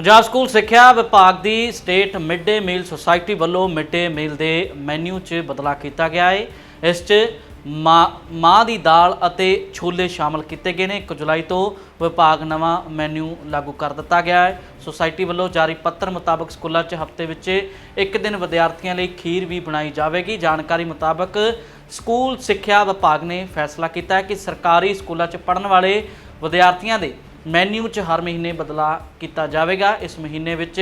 Punjab school ਸਿੱਖਿਆ ਵਿਭਾਗ ਦੀ state mid day meal society ਵੱਲੋਂ ਮਿਡ ਡੇ ਮੀਲ ਦੇ ਮੈਨੂ 'ਚ ਬਦਲਾਅ ਕੀਤਾ ਗਿਆ ਹੈ ਇਸ 'ਚ ਮਾਂ ਮਾਂ ਦੀ ਦਾਲ ਅਤੇ ਛੋਲੇ ਸ਼ਾਮਲ ਕੀਤੇ ਗਏ ਨੇ। 1 ਜੁਲਾਈ ਤੋਂ ਵਿਭਾਗ ਨਵਾਂ ਮੈਨੂ ਲਾਗੂ ਕਰ ਦਿੱਤਾ ਗਿਆ ਹੈ ਸੁਸਾਇਟੀ ਵੱਲੋਂ ਜਾਰੀ ਪੱਤਰ ਮੁਤਾਬਕ ਸਕੂਲਾਂ 'ਚ ਹਫ਼ਤੇ ਵਿੱਚ ਇੱਕ ਦਿਨ ਵਿਦਿਆਰਥੀਆਂ ਲਈ ਖੀਰ ਵੀ ਬਣਾਈ ਜਾਵੇਗੀ। ਜਾਣਕਾਰੀ ਮੁਤਾਬਕ ਸਕੂਲ ਸਿੱਖਿਆ ਵਿਭਾਗ ਨੇ ਫੈਸਲਾ ਕੀਤਾ ਹੈ ਕਿ ਸਰਕਾਰੀ ਸਕੂਲਾਂ 'ਚ ਪੜ੍ਹਨ ਵਾਲੇ ਵਿਦਿਆਰਥੀਆਂ ਦੇ ਮੈਨਿਊ 'ਚ ਹਰ ਮਹੀਨੇ ਬਦਲਾਅ ਕੀਤਾ ਜਾਵੇਗਾ। ਇਸ ਮਹੀਨੇ ਵਿੱਚ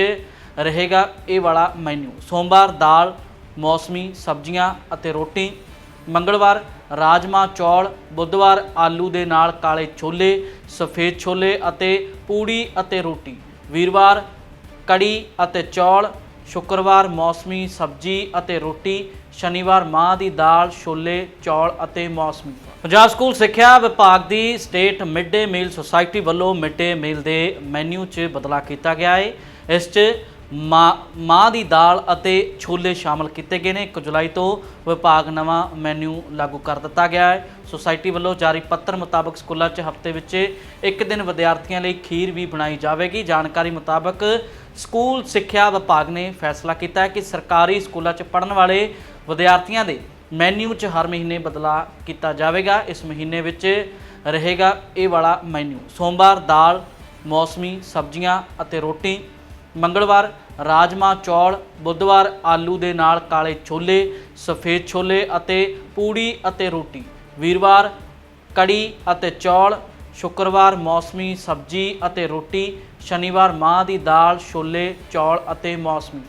ਰਹੇਗਾ ਇਹ ਵਾਲਾ ਮੈਨਿਊ। ਸੋਮਵਾਰ ਦਾਲ, ਮੌਸਮੀ ਸਬਜ਼ੀਆਂ ਅਤੇ ਰੋਟੀ। ਮੰਗਲਵਾਰ ਰਾਜਮਾ ਚੌਲ। ਬੁੱਧਵਾਰ ਆਲੂ ਦੇ ਨਾਲ ਕਾਲੇ ਛੋਲੇ, ਸਫੇਦ ਛੋਲੇ ਅਤੇ ਪੂੜੀ ਅਤੇ ਰੋਟੀ। ਵੀਰਵਾਰ ਕੜੀ ਅਤੇ ਚੌਲ। ਸ਼ੁੱਕਰਵਾਰ ਮੌਸਮੀ ਸਬਜ਼ੀ ਅਤੇ ਰੋਟੀ। ਸ਼ਨੀਵਾਰ ਮਾਂ ਦੀ ਦਾਲ, ਛੋਲੇ, ਚੌਲ ਅਤੇ ਮੌਸਮੀ। ਪੰਜਾਬ ਸਕੂਲ ਸਿੱਖਿਆ ਵਿਭਾਗ ਦੀ state mid day meal society ਵੱਲੋਂ ਮਿਡ ਡੇ ਮੀਲ ਦੇ ਮੈਨੂ 'ਚ ਬਦਲਾਅ ਕੀਤਾ ਗਿਆ ਹੈ ਇਸ 'ਚ ਮਾਂ ਮਾਂ ਦੀ ਦਾਲ ਅਤੇ ਛੋਲੇ ਸ਼ਾਮਲ ਕੀਤੇ ਗਏ ਨੇ। 1 ਜੁਲਾਈ ਤੋਂ ਵਿਭਾਗ ਨਵਾਂ ਮੈਨੂ ਲਾਗੂ ਕਰ ਦਿੱਤਾ ਗਿਆ ਹੈ ਸੁਸਾਇਟੀ ਵੱਲੋਂ ਜਾਰੀ ਪੱਤਰ ਮੁਤਾਬਕ ਸਕੂਲਾਂ 'ਚ ਹਫ਼ਤੇ ਵਿੱਚ ਇੱਕ ਦਿਨ ਵਿਦਿਆਰਥੀਆਂ ਲਈ ਖੀਰ ਵੀ ਬਣਾਈ ਜਾਵੇਗੀ। ਜਾਣਕਾਰੀ ਮੁਤਾਬਕ ਸਕੂਲ ਸਿੱਖਿਆ ਵਿਭਾਗ ਨੇ ਫੈਸਲਾ ਕੀਤਾ ਹੈ ਕਿ ਸਰਕਾਰੀ ਸਕੂਲਾਂ 'ਚ ਪੜ੍ਹਨ ਵਾਲੇ ਵਿਦਿਆਰਥੀਆਂ ਦੇ ਮੈਨਿਊ 'ਚ ਹਰ ਮਹੀਨੇ ਬਦਲਾਅ ਕੀਤਾ ਜਾਵੇਗਾ। ਇਸ ਮਹੀਨੇ ਵਿੱਚ ਰਹੇਗਾ ਇਹ ਵਾਲਾ ਮੈਨਿਊ। ਸੋਮਵਾਰ ਦਾਲ, ਮੌਸਮੀ ਸਬਜ਼ੀਆਂ ਅਤੇ ਰੋਟੀ। ਮੰਗਲਵਾਰ ਰਾਜਮਾ ਚੌਲ। ਬੁੱਧਵਾਰ ਆਲੂ ਦੇ ਨਾਲ ਕਾਲੇ ਛੋਲੇ, ਸਫੇਦ ਛੋਲੇ ਅਤੇ ਪੂੜੀ ਅਤੇ ਰੋਟੀ। ਵੀਰਵਾਰ ਕੜੀ ਅਤੇ ਚੌਲ। ਸ਼ੁੱਕਰਵਾਰ ਮੌਸਮੀ ਸਬਜ਼ੀ ਅਤੇ ਰੋਟੀ। ਸ਼ਨੀਵਾਰ ਮਾਂ ਦੀ ਦਾਲ, ਛੋਲੇ, ਚੌਲ ਅਤੇ ਮੌਸਮੀ